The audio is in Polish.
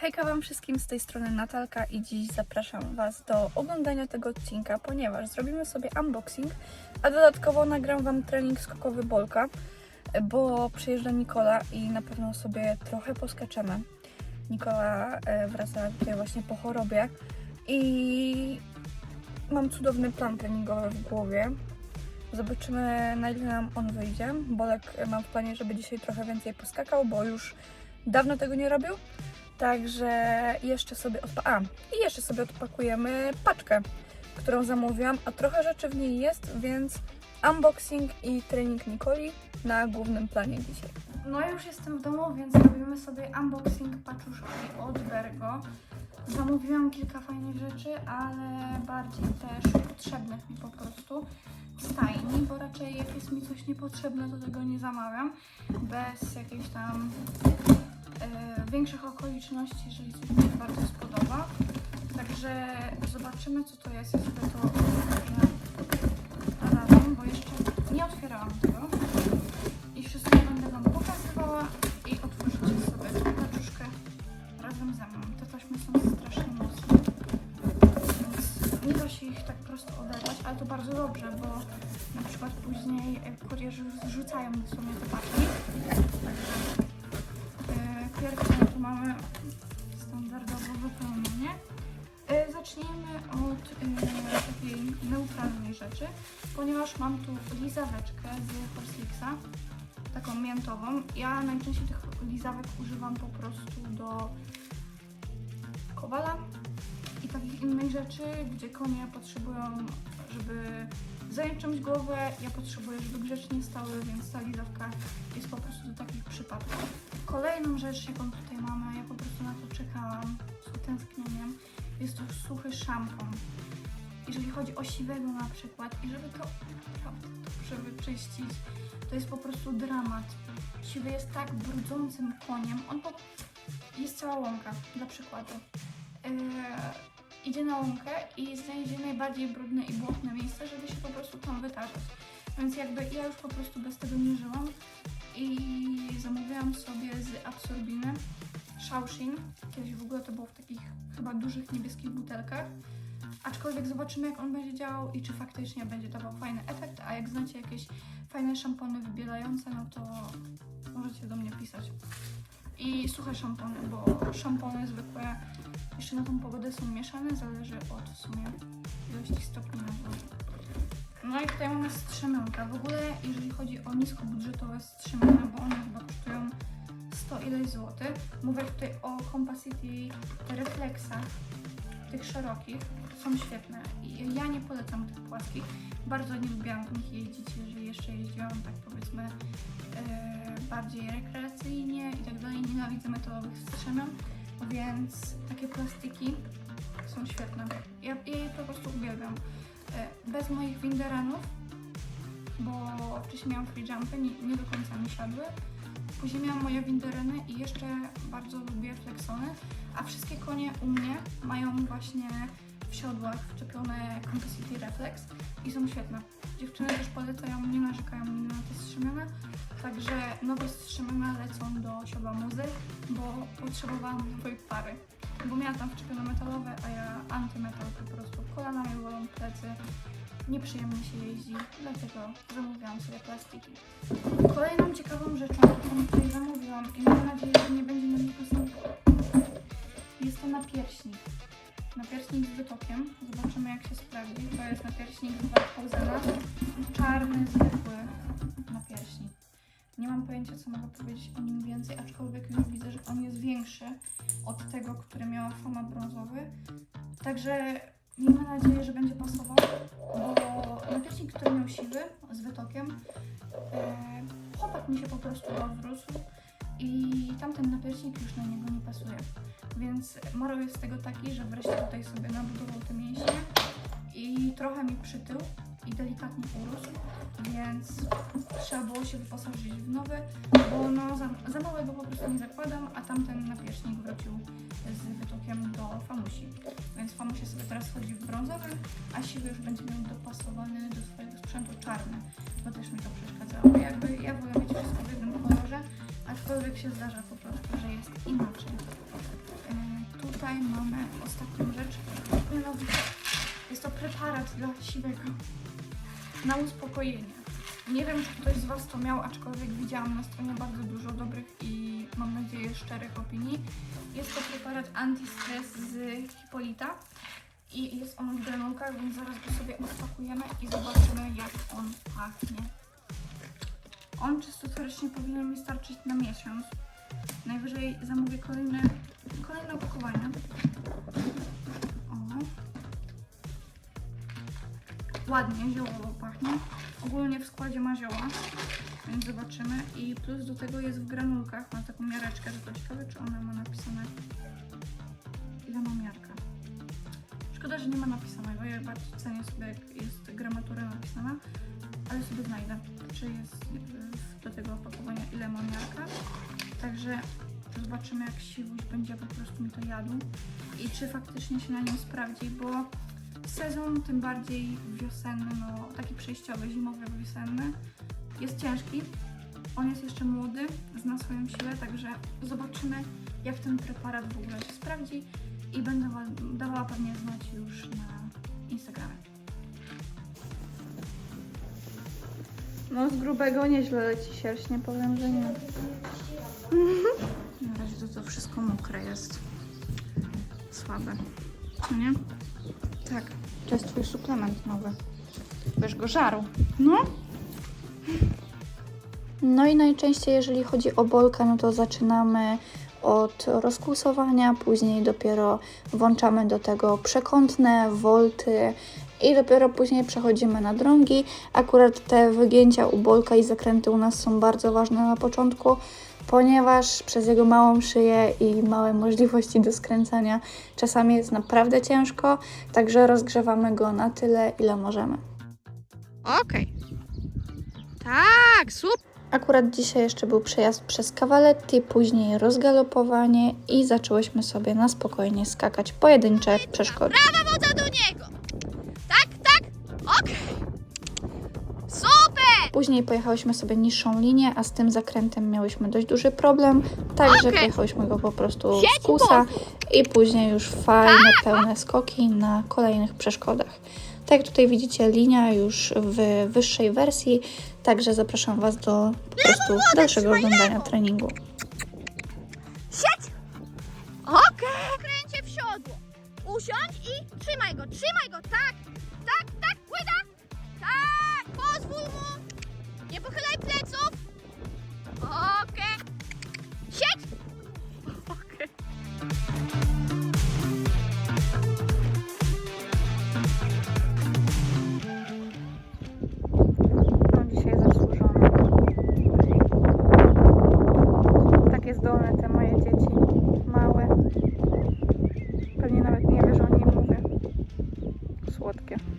Hejka Wam wszystkim, z tej strony Natalka i dziś zapraszam Was do oglądania tego odcinka, ponieważ zrobimy sobie unboxing, a dodatkowo nagram Wam trening skokowy Bolka, bo przyjeżdża Nikola i na pewno sobie trochę poskaczemy. Nikola e, wraca tutaj właśnie po chorobie i mam cudowny plan treningowy w głowie. Zobaczymy na ile nam on wyjdzie. Bolek mam w planie, żeby dzisiaj trochę więcej poskakał, bo już dawno tego nie robił. Także jeszcze sobie odpa- A, i jeszcze sobie odpakujemy paczkę, którą zamówiłam, a trochę rzeczy w niej jest, więc unboxing i trening Nikoli na głównym planie dzisiaj. No ja już jestem w domu, więc robimy sobie unboxing paczuszki od Bergo. Zamówiłam kilka fajnych rzeczy, ale bardziej też potrzebnych mi po prostu w stajni, bo raczej jak jest mi coś niepotrzebne, to tego nie zamawiam. Bez jakiejś tam większych okoliczności, jeżeli coś mi się bardzo spodoba. Także zobaczymy, co to jest. Ja sobie to otworzę razem, bo jeszcze nie otwierałam tego. I wszystko będę Wam pokazywała i otworzycie sobie tą paczuszkę razem ze mną. Te taśmy są strasznie mocne, więc nie da się ich tak prosto oderwać, ale to bardzo dobrze, bo na przykład później e, kurierzy zrzucają dosłownie te paczki. E, Pierwsze tu mamy standardowo wypełnienie. E, Zaczniemy od e, takiej neutralnej rzeczy, ponieważ mam tu lizaweczkę z Horslixa, taką miętową. Ja najczęściej tych lizawek używam po prostu do kowala i takich innych rzeczy, gdzie konie potrzebują, żeby zająć czymś głowę, ja potrzebuję, żeby grzecznie stały, więc ta lizawka jest po prostu do takich przypadków. Kolejną rzecz, jaką tutaj mamy, ja po prostu na to czekałam z utęsknieniem, jest to suchy szampon. Jeżeli chodzi o siwego na przykład i żeby to naprawdę dobrze wyczyścić, to jest po prostu dramat. Siwy jest tak brudzącym koniem, on po... jest cała łąka, dla przykładu. Yy, idzie na łąkę i znajdzie najbardziej brudne i błotne miejsce, żeby się po prostu tam wytarzać. Więc jakby ja już po prostu bez tego nie żyłam i zamówiłam sobie z Absorbiny Shaoxin. Kiedyś w ogóle to było w takich chyba dużych niebieskich butelkach. Aczkolwiek zobaczymy jak on będzie działał i czy faktycznie będzie dawał fajny efekt, a jak znacie jakieś fajne szampony wybielające, no to możecie do mnie pisać. I suche szampony, bo szampony zwykłe jeszcze na tą pogodę są mieszane, zależy od w sumie ilości stopni nawozu. No i tutaj mamy strzemionka. W ogóle jeżeli chodzi o niskobudżetowe strzemiona, bo one chyba kosztują 100 ileś złotych. Mówię tutaj o Compacity Reflexach, tych szerokich. Są świetne. Ja nie polecam tych płaskich. Bardzo nie lubiłam w nich jeździć, jeżeli jeszcze jeździłam tak powiedzmy e, bardziej rekreacyjnie i tak dalej. Nienawidzę metalowych strzemion, więc takie plastiki są świetne. Ja, ja je po prostu uwielbiam. E, Bez moich winderanów, bo wcześniej miałam free jumpy, nie, nie do końca mi siadły. Później miałam moje windereny i jeszcze bardzo lubię flexony, a wszystkie konie u mnie mają właśnie w siodłach wczepione Compacity Reflex i są świetne. Dziewczyny też polecają, nie narzekają mi na te strzemione, także nowe strzemiona lecą do siodła muzy, bo potrzebowałam nowej pary. Bo miałam tam wczepione metalowe, a ja antymetal po prostu. Kolana mi bolą, plecy, nieprzyjemnie się jeździ, dlatego zamówiłam sobie plastiki. Kolejną ciekawą rzeczą, którą tutaj zamówiłam i mam nadzieję, że nie będzie na mnie jest to napierśnik. Napierśnik z wytokiem. Zobaczymy jak się sprawdzi. To jest napierśnik z Barthausena. Czarny, zwykły napierśnik. Nie mam pojęcia, co mogę powiedzieć o nim więcej, aczkolwiek już widzę, że on jest większy od tego, który miał fama brązowy. Także miejmy nadzieję, że będzie pasował, bo napierśnik, który miał siwy z wytokiem, e, chłopak mi się po prostu rozrósł i tamten napierśnik już na niego nie pasuje. Więc morał jest z tego taki, że wreszcie tutaj sobie nabudował te mięśnie i trochę mi przytył i delikatnie urósł, więc trzeba było się wyposażyć w nowy, bo no za, za małego po prostu nie zakładam, a tamten napierśnik wrócił z wytokiem do famusi. Więc famusie sobie teraz chodzi w brązowym, a siwy już będzie miał dopasowany do swojego sprzętu czarny, bo też mi to przeszkadzało. Jakby ja wolę mieć wszystko w jednym kolorze, aczkolwiek się zdarza po prostu, że jest inaczej. Yy, tutaj mamy ostatnią rzecz. Mianowicie jest to preparat dla siwego na uspokojenie. Nie wiem, czy ktoś z Was to miał, aczkolwiek widziałam na stronie bardzo dużo dobrych i mam nadzieję szczerych opinii. Jest to preparat anti-stres z Hipolita i jest on w granulkach, więc zaraz go sobie odpakujemy i zobaczymy, jak on pachnie. On czysto teoretycznie powinien mi starczyć na miesiąc. Najwyżej zamówię kolejne, kolejne opakowania. O. Ładnie, ziołowo pachnie. Ogólnie w składzie ma zioła, więc zobaczymy. I plus do tego jest w granulkach, ma taką miareczkę, tylko ciekawe czy ona ma napisane nie ma napisanego, ja bardzo cenię sobie jak jest gramatura napisana, ale sobie znajdę, czy jest y, do tego opakowania ile ma miarka. Także zobaczymy jak siwuś będzie po prostu mi to jadł i czy faktycznie się na nim sprawdzi, bo sezon, tym bardziej wiosenny, no taki przejściowy, zimowy, wiosenny, jest ciężki. On jest jeszcze młody, zna swoją siłę, także zobaczymy, jak ten preparat w ogóle się sprawdzi i będę wam dawała pewnie znać już na Instagramie. No z grubego nieźle leci sierść, nie powiem, że nie. Na razie to, to wszystko mokre jest. Słabe. Nie? Tak. To jest twój suplement nowy. Wiesz go żaru. No. No i najczęściej, jeżeli chodzi o bolkę, no to zaczynamy od rozkłusowania, później dopiero włączamy do tego przekątne, wolty i dopiero później przechodzimy na drągi. Akurat te wygięcia u bolka i zakręty u nas są bardzo ważne na początku, ponieważ przez jego małą szyję i małe możliwości do skręcania czasami jest naprawdę ciężko, także rozgrzewamy go na tyle, ile możemy. Okej. Tak, super. Akurat dzisiaj jeszcze był przejazd przez Cavaletti, później rozgalopowanie i zaczęłyśmy sobie na spokojnie skakać pojedyncze przeszkody. Prawa wodza do niego. Tak, tak. Okej. Super. Później pojechałyśmy sobie niższą linię, a z tym zakrętem miałyśmy dość duży problem, także Okej. pojechałyśmy go po prostu z kusa i później już fajne, Tak. pełne skoki na kolejnych przeszkodach. Tak jak tutaj widzicie, linia już w wyższej wersji, także zapraszam Was do po prostu dalszego oglądania treningu. Siedź. Okej. Kręcie w siodło. Usiądź i trzymaj go, trzymaj go. Tak, tak, tak. Łyda. Tak. Pozwól mu. Nie pochylaj pleców. сходки.